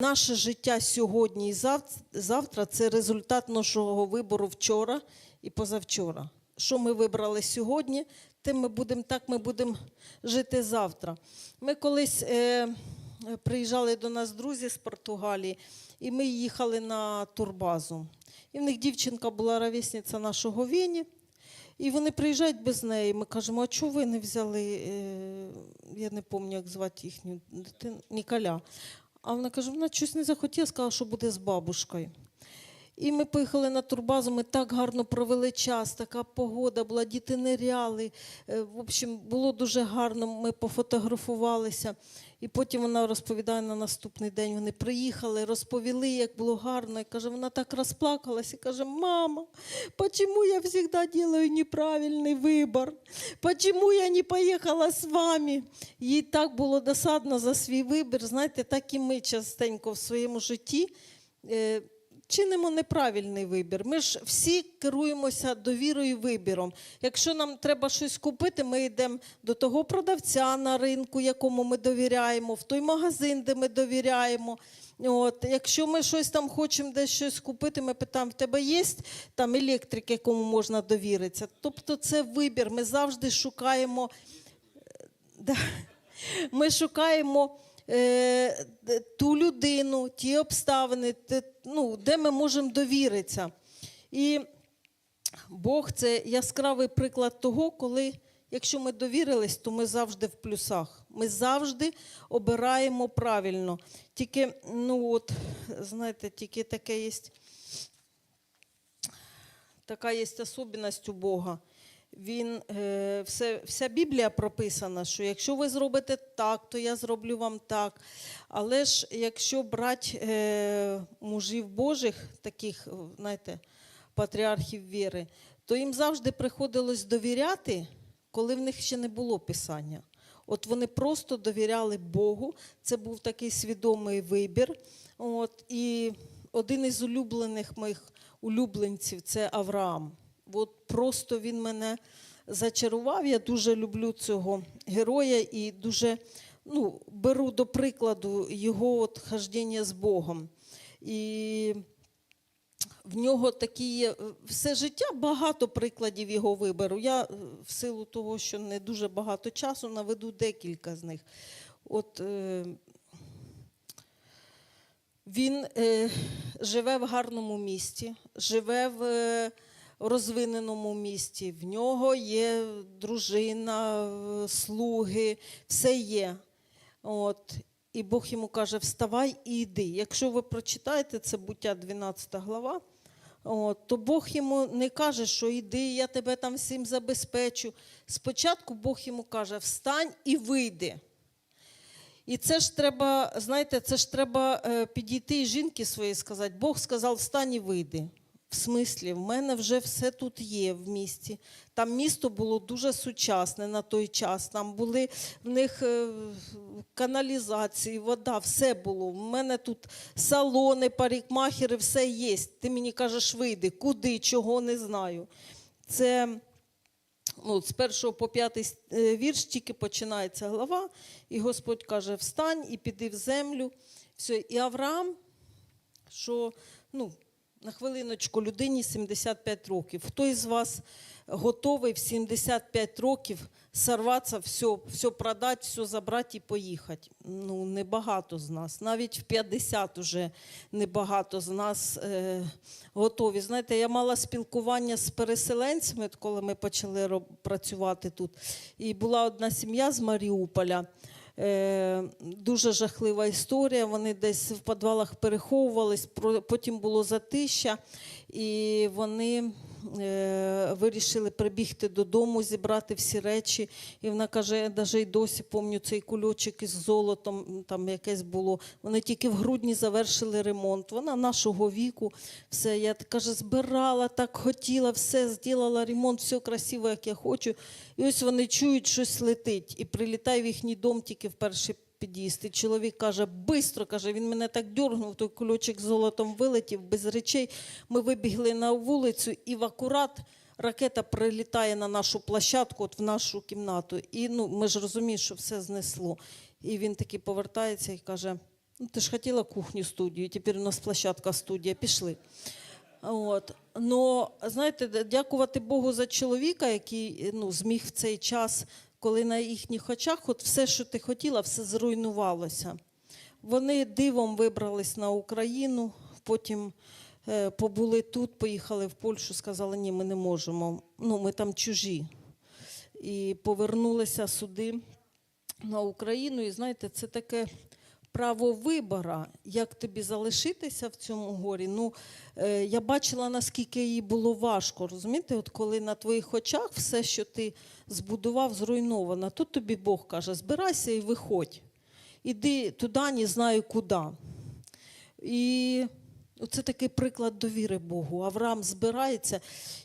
Наше життя сьогодні і завтра це результат нашого вибору вчора і позавчора. Що ми вибрали сьогодні, тим ми будемо так ми будемо жити завтра. Ми колись е, приїжджали до нас друзі з Португалії, і ми їхали на турбазу. І в них дівчинка була ровесниця нашого Вені. І вони приїжджають без неї. Ми кажемо, а чого ви не взяли, е, я не пам'ятаю, як звати їхню дитину, Ніколя. А вона каже, вона щось не захотіла, сказала, що буде з бабушкою. І ми поїхали на турбазу, ми так гарно провели час, така погода була, діти ниряли. Е, В общем, було дуже гарно, ми пофотографувалися. І потім вона розповідає на наступний день. Вони приїхали, розповіли, як було гарно. І каже, вона так розплакалась і каже: Мама, почему я всегда делаю неправильний вибір? Почему я не поїхала з вами? Їй так було досадно за свій вибір. Знаєте, так і ми частенько в своєму житті. Чинимо неправильний вибір. Ми ж всі керуємося довірою і вибіром. Якщо нам треба щось купити, ми йдемо до того продавця на ринку, якому ми довіряємо, в той магазин, де ми довіряємо. От, якщо ми щось там хочемо десь щось купити, ми питаємо, в тебе є там електрик, якому можна довіритися. Тобто це вибір. Ми завжди шукаємо. е, Ми шукаємо ту людину, ті обставини, ну, де ми можемо довіритися. І Бог це яскравий приклад того, коли, якщо ми довірились, то ми завжди в плюсах. Ми завжди обираємо правильно. Тільки, ну от, знаєте, тільки таке є, така є особливість у Бога. Він, е, все, вся Біблія прописана, що якщо ви зробите так, то я зроблю вам так. Але ж якщо брати е, мужів Божих, таких, знаєте, патріархів віри, то їм завжди приходилось довіряти, коли в них ще не було писання. От вони просто довіряли Богу. Це був такий свідомий вибір. От, і один із улюблених моїх улюбленців це Авраам. От просто він мене зачарував. Я дуже люблю цього героя і дуже ну, беру до прикладу його от хождіння з Богом. І в нього такі є все життя багато прикладів його вибору. Я е, в силу того, що не дуже багато часу, наведу декілька з них. От е, він е, живе в гарному місті, живе в е, розвиненому місті. В нього є дружина, слуги, все є. От. І Бог йому каже: вставай і йди. Якщо ви прочитаєте це буття 12 глава, от, то Бог йому не каже, що йди, я тебе там всім забезпечу. Спочатку Бог йому каже: встань і вийди. І це ж треба, знаєте, це ж треба е, підійти і жінки своїй сказати, Бог сказав, встань і вийди. В смислі, в мене вже все тут є в місті. Там місто було дуже сучасне на той час. Там були в них е, каналізації, вода, все було. В мене тут салони, парикмахери, все є. Ти мені кажеш, вийди, куди, чого не знаю. Це ну, з першого по п'ятий е, вірш тільки починається глава, і Господь каже: встань і піди в землю. Все. І Авраам, що ну, на хвилиночку людині 75 років. Хто із вас готовий в 75 років сорватися, все, все продати, все забрати і поїхати? Ну, небагато з нас. Навіть в 50 вже небагато з нас е, готові. Знаєте, я мала спілкування з переселенцями, коли ми почали працювати тут. І була одна сім'я з Маріуполя. Е, дуже жахлива історія. Вони десь в підвалах переховувались, потім було затища, і вони вирішили прибігти додому, зібрати всі речі. І вона каже: я навіть досі пам'ятаю цей кульочок із золотом, там якесь було. Вони тільки в грудні завершили ремонт. Вона нашого віку, все. Я каже, збирала, так хотіла, все, зробила ремонт, все красиво, як я хочу. І ось вони чують, щось летить, і прилітає в їхній дом тільки в перший під'їзд. І чоловік каже, бистро, каже, він мене так дьоргнув, той кульочок золотом вилетів без речей. Ми вибігли на вулицю, і в акурат ракета прилітає на нашу площадку, от в нашу кімнату. І ну, ми ж розуміємо, що все знесло. І він таки повертається і каже: Ну, ти ж хотіла кухню студію, тепер у нас площадка студія, пішли. От. Но, знаєте, дякувати Богу за чоловіка, який ну, зміг в цей час, коли на їхніх очах от все, що ти хотіла, все зруйнувалося. Вони дивом вибрались на Україну, потім е, побули тут, поїхали в Польщу, сказали, ні, ми не можемо, ну, ми там чужі. І повернулися сюди на Україну. І знаєте, це таке право вибора, як тобі залишитися в цьому горі. Ну, е, я бачила, наскільки їй було важко. Розумієте, от коли на твоїх очах все, що ти збудував, зруйновано, тут тобі Бог каже: збирайся і виходь. Іди туди, не знаю куди. І це такий приклад довіри Богу. Авраам збирається,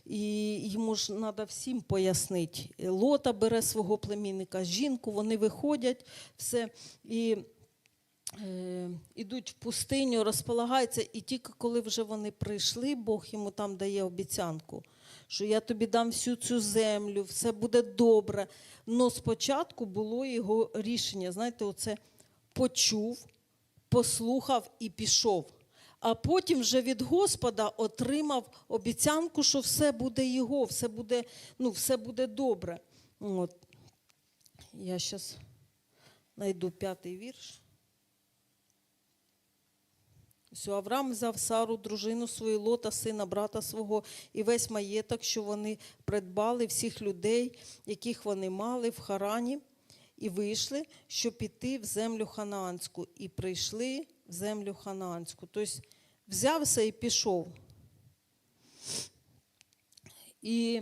і йому ж треба всім пояснити. Лота бере свого племінника, жінку, вони виходять, все. І ідуть в пустиню, розполагаються, і тільки коли вже вони прийшли, Бог йому там дає обіцянку, що я тобі дам всю цю землю, все буде добре. Но спочатку було його рішення, знаєте, оце почув, послухав і пішов. А потім вже від Господа отримав обіцянку, що все буде його, все буде, ну, все буде добре. От. Я зараз знайду п'ятий вірш. Ось Авраам взяв Сару, дружину свою, Лота, сина, брата свого, і весь маєток, що вони придбали, всіх людей, яких вони мали в Харані, і вийшли, щоб піти в землю ханаанську. І прийшли в землю ханаанську. Тобто взявся і пішов. І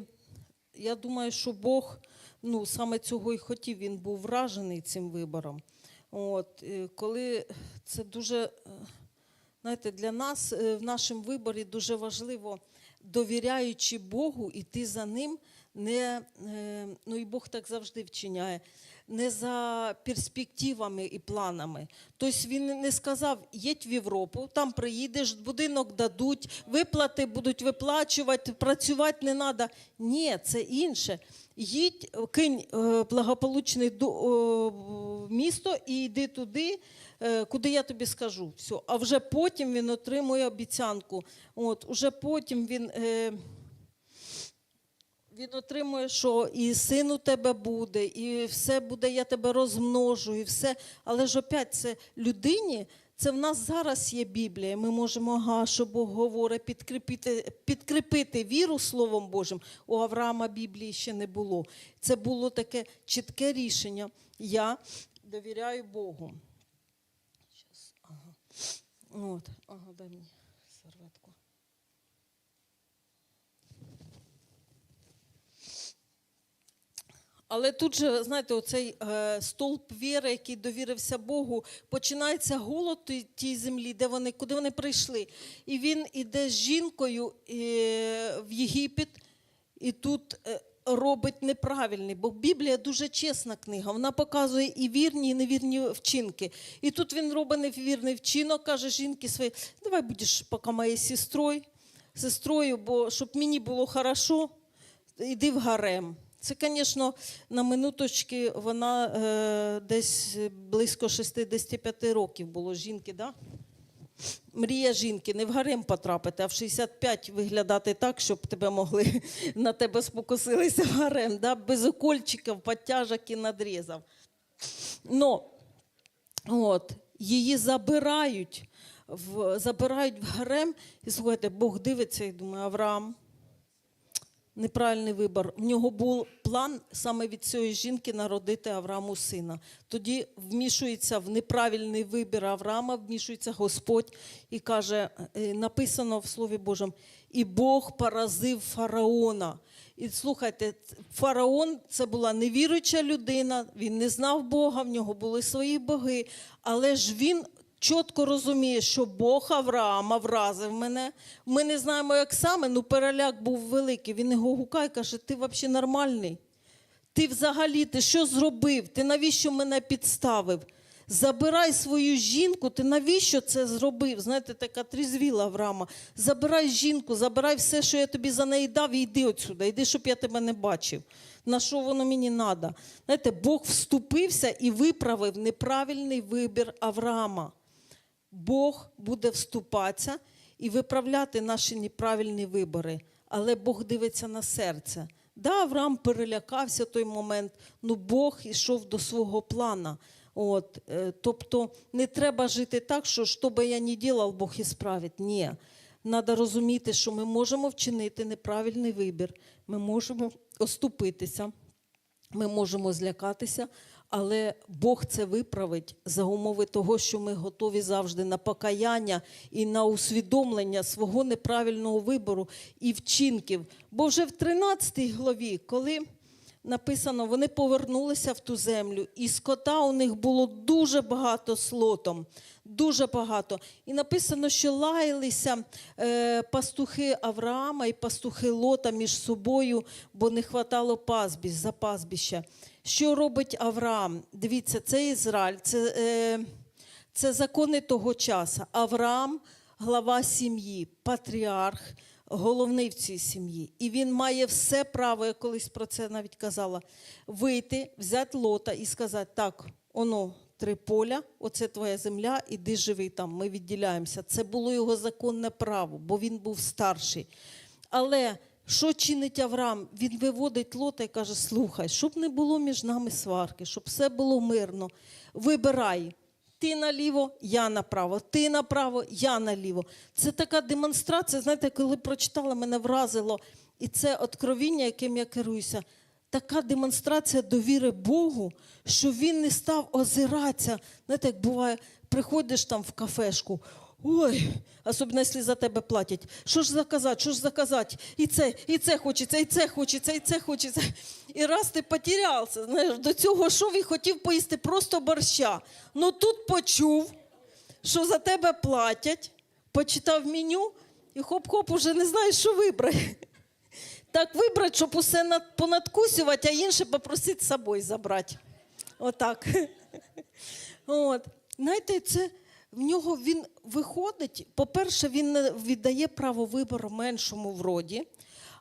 я думаю, що Бог ну, саме цього і хотів, він був вражений цим вибором. От, е, коли це дуже, е, знаєте, для нас е, в нашому виборі дуже важливо, довіряючи Богу, іти за ним, не, е, ну і Бог так завжди вчиняє, не за перспективами і планами. Тобто він не сказав, їдь в Європу, там приїдеш, будинок дадуть, виплати будуть виплачувати, працювати не треба. Ні, це інше. Їдь, кинь е, благополучне місто і йди туди, е, куди я тобі скажу. Все. А вже потім він отримує обіцянку. От, уже потім він. Е, він отримує, що і син у тебе буде, і все буде, я тебе розмножу, і все. Але ж опять це людині, це в нас зараз є Біблія. Ми можемо, ага, що Бог говорить, підкріпити, підкріпити віру Словом Божим. У Авраама Біблії ще не було. Це було таке чітке рішення. Я довіряю Богу. Ага. От, ага, дай мені серветку. Але тут же, знаєте, оцей е, стовп віри, який довірився Богу, починається голод тій- тій землі, де вони, куди вони прийшли. І він іде з жінкою е, в Єгипет, і тут е, робить неправильний, бо Біблія дуже чесна книга. Вона показує і вірні, і невірні вчинки. І тут він робить невірний вчинок, каже жінки своїй, давай будеш поки моєю сестрою, сестрою, бо щоб мені було хорошо, іди в гарем. Це, звісно, на минуточки вона е, десь близько 65 років було жінки, да? Мрія жінки не в гарем потрапити, а в 65 виглядати так, щоб тебе могли на тебе спокусилися в гарем, да? без укольчиків, підтяжок і надрізав. Но от, її забирають, в, забирають в гарем, і слухайте, Бог дивиться і думає, Авраам, неправильний вибір. В нього був план саме від цієї жінки народити Аврааму сина. Тоді вмішується в неправильний вибір Авраама, вмішується Господь і каже, е, написано в Слові Божому, і Бог поразив фараона. І слухайте, фараон це була невіруюча людина, він не знав Бога, в нього були свої боги, але ж він чітко розуміє, що Бог Авраама вразив мене. Ми не знаємо, як саме, ну переляк був великий. Він його гукає, каже, ти взагалі нормальний? Ти взагалі ти що зробив? Ти навіщо мене підставив? Забирай свою жінку, ти навіщо це зробив? Знаєте, така трізвіла Авраама. Забирай жінку, забирай все, що я тобі за неї дав, і йди отсюди, йди, щоб я тебе не бачив. На що воно мені треба? Знаєте, Бог вступився і виправив неправильний вибір Авраама. Бог буде вступатися і виправляти наші неправильні вибори. Але Бог дивиться на серце. Да, Авраам перелякався той момент, ну Бог йшов до свого плана. От, е, тобто не треба жити так, що що би я не робив, Бог і справить. Ні. Треба розуміти, що ми можемо вчинити неправильний вибір, ми можемо оступитися, ми можемо злякатися, але Бог це виправить за умови того, що ми готові завжди на покаяння і на усвідомлення свого неправильного вибору і вчинків. Бо вже в 13 главі, коли написано, вони повернулися в ту землю, і скота у них було дуже багато слотом. Дуже багато. І написано, що лаялися е, пастухи Авраама і пастухи Лота між собою, бо не хватало пастбищ, за пастбища. Що робить Авраам? Дивіться, це Ізраїль, це, е, це закони того часу. Авраам глава сім'ї, патріарх, головний в цій сім'ї. І він має все право, я колись про це навіть казала, вийти, взяти лота і сказати: так, оно. Три поля, оце твоя земля, іди живи там, ми відділяємося. Це було його законне право, бо він був старший. Але що чинить Авраам? Він виводить лота і каже: слухай, щоб не було між нами сварки, щоб все було мирно. Вибирай. Ти наліво, я направо, ти направо, я наліво. Це така демонстрація. Знаєте, коли прочитала, мене вразило. І це откровіння, яким я керуюся. Така демонстрація довіри Богу, що він не став озиратися. Знаєте, як буває, приходиш там в кафешку. Ой, особливо, якщо за тебе платять. Що ж заказати, що ж заказати? І це, і це хочеться, і це хочеться, і це хочеться. І раз ти потерявся, знаєш, до цього йшов і хотів поїсти просто борща. Ну тут почув, що за тебе платять, почитав меню і хоп-хоп, уже не знаєш, що вибрати. Так вибрати, щоб усе понадкусювати, а інше попросити з собою забрати. Отак. От. Знаєте, це в нього він виходить. По-перше, він віддає право вибору меншому в роді.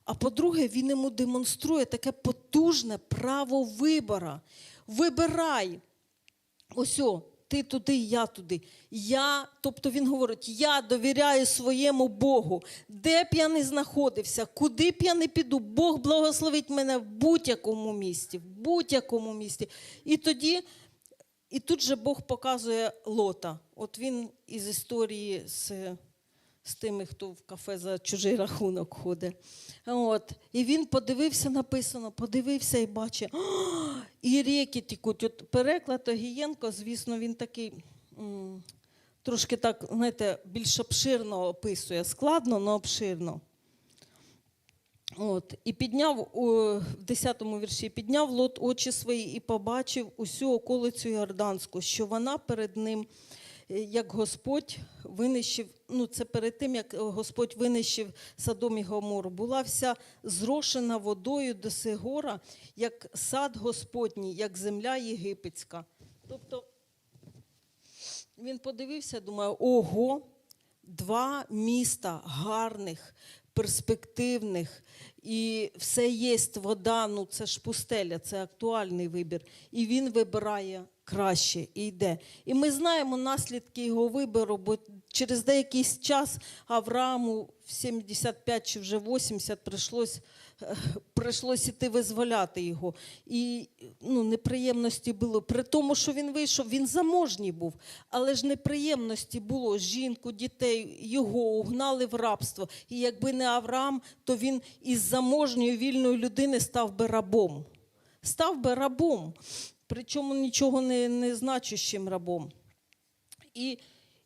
А по-друге, він йому демонструє таке потужне право вибора. Вибирай. Ось о, ти туди, я туди. Я, тобто він говорить, я довіряю своєму Богу. Де б я не знаходився, куди б я не піду, Бог благословить мене в будь-якому місті, в будь-якому місті. І тоді, і тут же Бог показує лота. От він із історії з, з тими, хто в кафе за чужий рахунок ходить. От. І він подивився, написано, подивився і бачить, і ріки тікуть. От переклад Огієнко, звісно, він такий. м, Трошки так, знаєте, більш обширно описує, складно, але обширно. От, і підняв в 10-му вірші, підняв лот очі свої і побачив усю околицю Йорданську, що вона перед ним, е, як Господь винищив, ну це перед тим, як Господь винищив Содом і Гомору, була вся зрошена водою до Сигора, як сад Господній, як земля єгипетська. Тобто він подивився, думає, ого, два міста гарних, перспективних, і все є вода, ну це ж пустеля, це актуальний вибір. І він вибирає краще і йде. І ми знаємо наслідки його вибору, бо через деякий час Аврааму в 75 чи вже 80 прийшлось, е, прийшлось іти визволяти його. І ну, неприємності було. При тому, що він вийшов, він заможній був, але ж неприємності було жінку, дітей, його угнали в рабство. І якби не Авраам, то він із заможньої вільної людини став би рабом. Став би рабом, причому нічого не, не значущим рабом. І,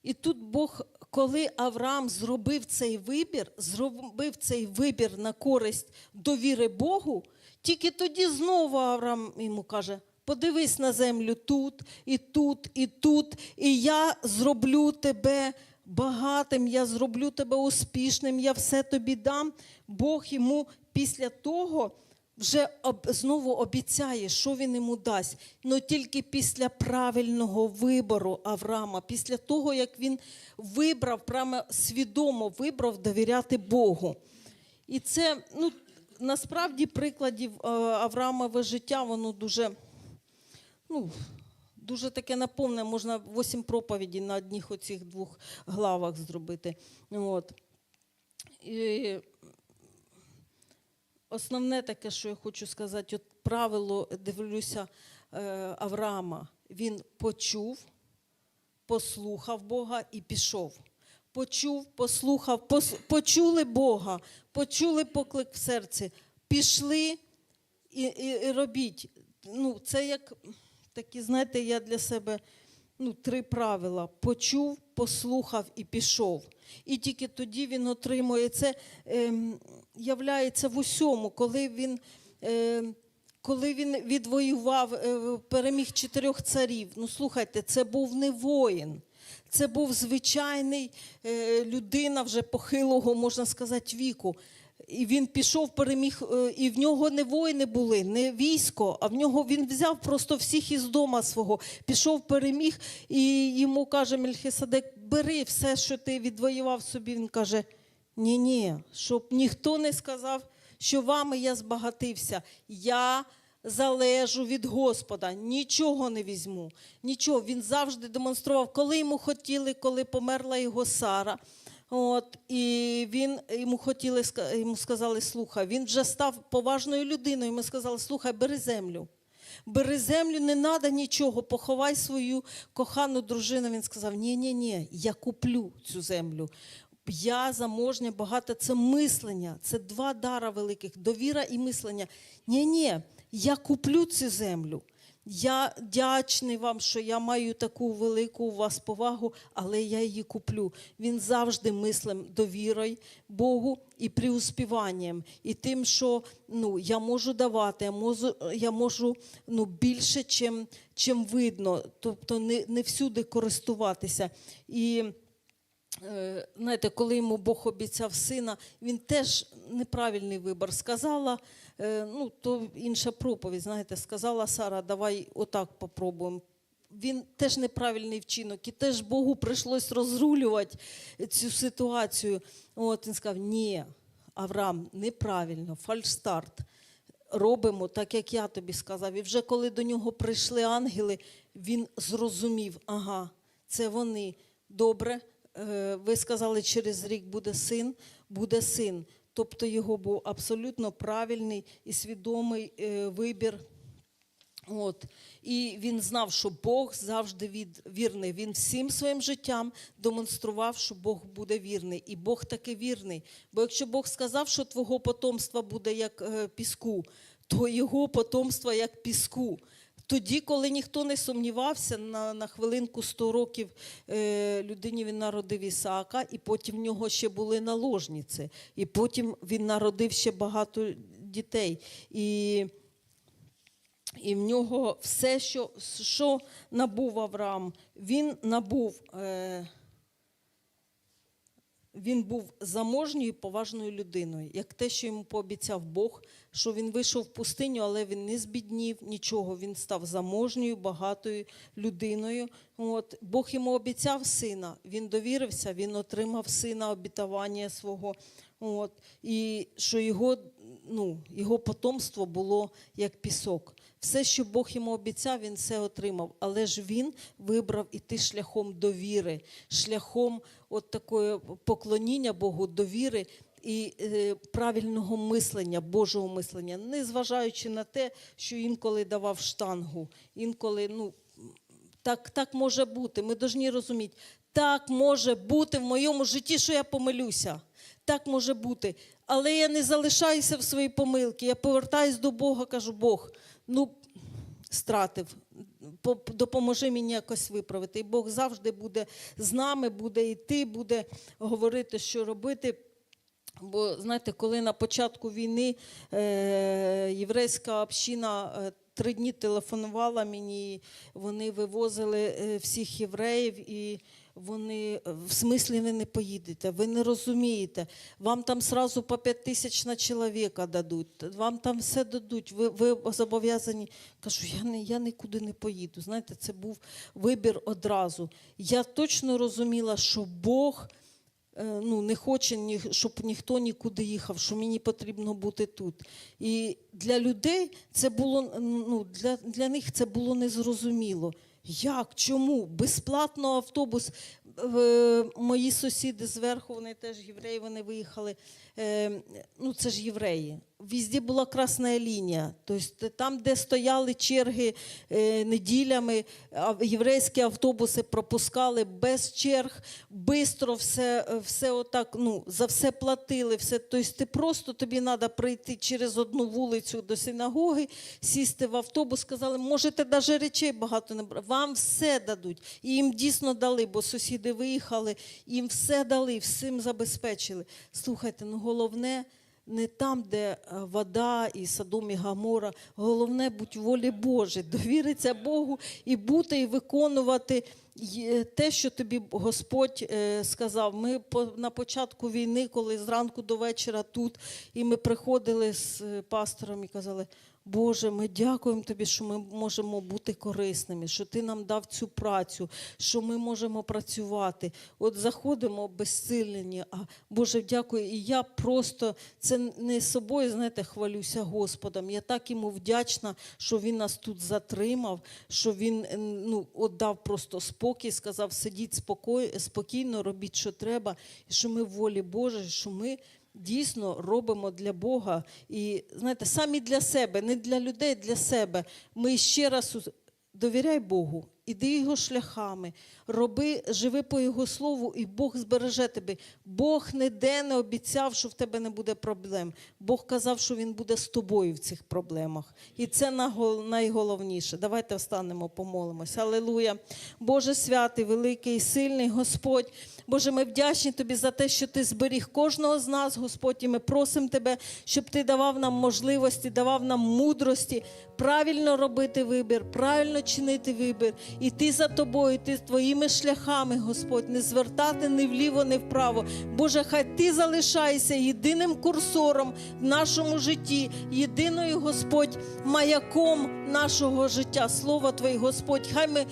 і тут Бог, коли Авраам зробив цей вибір, зробив цей вибір на користь довіри Богу, тільки тоді знову Авраам йому каже: подивись на землю тут, і тут, і тут, і я зроблю тебе багатим, я зроблю тебе успішним, я все тобі дам. Бог йому після того вже об, знову обіцяє, що він йому дасть. але тільки після правильного вибору Авраама, після того, як він вибрав, прямо свідомо вибрав довіряти Богу. І це ну, насправді прикладів е, Авраамове життя, воно дуже, ну, дуже таке наповне, можна вісім проповідей на одних оцих двох главах зробити. От. І основне таке, що я хочу сказати, от правило, дивлюся, е, Авраама, він почув, послухав Бога і пішов. Почув, послухав, пос, почули Бога, почули поклик в серці, пішли і, і, і робіть. Ну, це як такі, знаєте, я для себе ну, три правила: почув, послухав і пішов. І тільки тоді він отримує це, ем, являється в усьому, коли він. Ем, коли він відвоював, е, переміг чотирьох царів, ну слухайте, це був не воїн, це був звичайний е, людина вже похилого, можна сказати, віку. І він пішов, переміг, е, і в нього не воїни були, не військо, а в нього він взяв просто всіх із дома свого, пішов, переміг, і йому каже Мельхиседек, бери все, що ти відвоював собі. Він каже: ні, ні, щоб ніхто не сказав, що вами я збагатився. Я залежу від Господа, нічого не візьму. Нічого. Він завжди демонстрував, коли йому хотіли, коли померла його Сара. От, і він йому хотіли йому сказали, слухай, він вже став поважною людиною. Йому сказали, слухай, бери землю. Бери землю, не треба нічого, поховай свою кохану дружину. Він сказав: ні, ні, ні, я куплю цю землю. Я заможня, багата це мислення. Це два дара великих довіра і мислення. Ні, ні, я куплю цю землю. Я вдячний вам, що я маю таку велику у вас повагу, але я її куплю. Він завжди мислим довірою Богу і преуспіванням, і тим, що ну, я можу давати, я можу, я можу ну, більше, чим, чим видно, тобто не, не всюди користуватися. І знаєте, коли йому Бог обіцяв сина, він теж неправильний вибір сказала. е, Ну, то інша проповідь, знаєте, сказала Сара, давай отак попробуємо. Він теж неправильний вчинок, і теж Богу прийшлось розрулювати цю ситуацію. От він сказав: ні, Авраам, неправильно, фальшстарт. Робимо так, як я тобі сказав. І вже коли до нього прийшли ангели, він зрозумів, ага, це вони. Добре, е, ви сказали, через рік буде син, буде син. Тобто його був абсолютно правильний і свідомий е, вибір. От. І він знав, що Бог завжди від, вірний. Він всім своїм життям демонстрував, що Бог буде вірний. І Бог таки вірний. Бо якщо Бог сказав, що твого потомства буде як е, піску, то його потомство як піску. Тоді, коли ніхто не сумнівався, на, на хвилинку 100 років е, людині він народив Ісаака, і потім в нього ще були наложниці, і потім він народив ще багато дітей. І і в нього все, що, що набув Авраам, він набув, е, він був заможньою і поважною людиною, як те, що йому пообіцяв Бог, що він вийшов в пустиню, але він не збіднів нічого. Він став заможньою, багатою людиною. От. Бог йому обіцяв сина, він довірився, він отримав сина обітування свого. От. І що його, ну, його потомство було як пісок. Все, що Бог йому обіцяв, він все отримав. Але ж він вибрав іти шляхом довіри, шляхом от такої поклоніння Богу, довіри і е, правильного мислення, Божого мислення, не зважаючи на те, що інколи давав штангу, інколи, ну, так, так може бути. Ми повинні розуміти, так може бути в моєму житті, що я помилюся. Так може бути. Але я не залишаюся в своїй помилки. Я повертаюсь до Бога, кажу, Бог, ну стратив. по- Допоможи мені якось виправити. І Бог завжди буде з нами, буде йти, буде говорити, що робити. Бо знаєте, коли на початку війни е, єврейська община е, три дні телефонувала мені, вони вивозили е, всіх євреїв, і вони е, в смислі ви не поїдете, ви не розумієте. Вам там сразу по 5 тисяч на чоловіка дадуть, вам там все дадуть. Ви, ви зобов'язані. Кажу, я, не, я нікуди не поїду. Знаєте, це був вибір одразу. Я точно розуміла, що Бог е, ну, не хоче, щоб ніхто нікуди їхав, що мені потрібно бути тут. І для людей це було ну, для, для них це було незрозуміло. Як? Чому? Безплатно автобус. Е, Мої сусіди зверху, вони теж євреї, вони виїхали. Е, Ну, це ж євреї. Везде була красна лінія. Тобто там, де стояли черги е, неділями, єврейські автобуси пропускали без черг, бистро все, е, все отак, ну, за все платили. Все. Тобто ти просто тобі треба прийти через одну вулицю до синагоги, сісти в автобус, сказали, можете навіть речей багато не брати. Вам все дадуть. І їм дійсно дали, бо сусіди виїхали, їм все дали, всім забезпечили. Слухайте, ну головне не там, де е, вода і садом і Гамора. Головне бути волі Божій, довіритися Богу і бути, і виконувати те, що тобі Господь е, сказав. Ми на початку війни, коли зранку до вечора тут, і ми приходили з е, пастором і казали. Боже, ми дякуємо тобі, що ми можемо бути корисними, що ти нам дав цю працю, що ми можемо працювати. От заходимо безсилені. А Боже, дякую. І я просто це не собою, знаєте, хвалюся Господом. Я так йому вдячна, що він нас тут затримав, що він е, ну, от дав просто спокій, сказав, сидіть спокій, спокійно, робіть, що треба, і що ми волі Божій, що ми дійсно робимо для Бога. І знаєте, самі для себе, не для людей, для себе. Ми ще раз довіряй Богу, іди його шляхами, роби, живи по Його слову, і Бог збереже тебе. Бог ніде не обіцяв, що в тебе не буде проблем. Бог казав, що Він буде з тобою в цих проблемах. І це найголовніше. Давайте встанемо, помолимося. Алелуя. Боже святий, великий, сильний Господь. Боже, ми вдячні Тобі за те, що Ти зберіг кожного з нас, Господь, і ми просимо Тебе, щоб Ти давав нам можливості, давав нам мудрості правильно робити вибір, правильно чинити вибір, іти за тобою, іти твоїми шляхами, Господь, не звертати ні вліво, ні вправо. Боже, хай Ти залишаєшся єдиним курсором в нашому житті, єдиною, Господь, маяком нашого життя. Слово Твоє, Господь. Хай ми.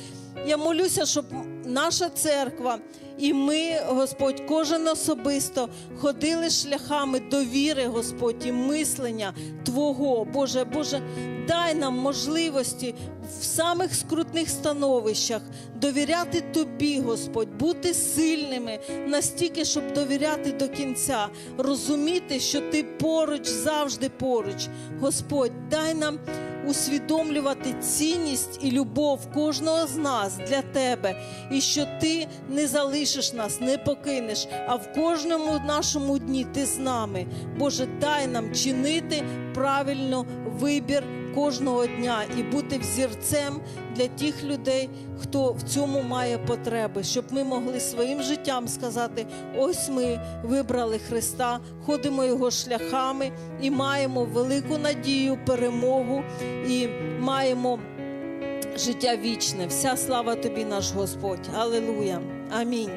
Я молюся, щоб наша церква і ми, Господь, кожен особисто ходили шляхами довіри, Господь, і мислення Твого. Боже, Боже, дай нам можливості в самих скрутних становищах довіряти Тобі, Господь, бути сильними настільки, щоб довіряти до кінця, розуміти, що Ти поруч, завжди поруч. Господь, дай нам усвідомлювати цінність і любов кожного з нас для тебе, і що ти не залишиш нас, не покинеш, а в кожному нашому дні ти з нами. Боже, дай нам чинити правильно вибір кожного дня і бути взірцем для тих людей, хто в цьому має потреби, щоб ми могли своїм життям сказати: ось ми вибрали Христа, ходимо його шляхами і маємо велику надію, перемогу і маємо життя вічне. Вся слава тобі, наш Господь. Аллилуйя. Амінь.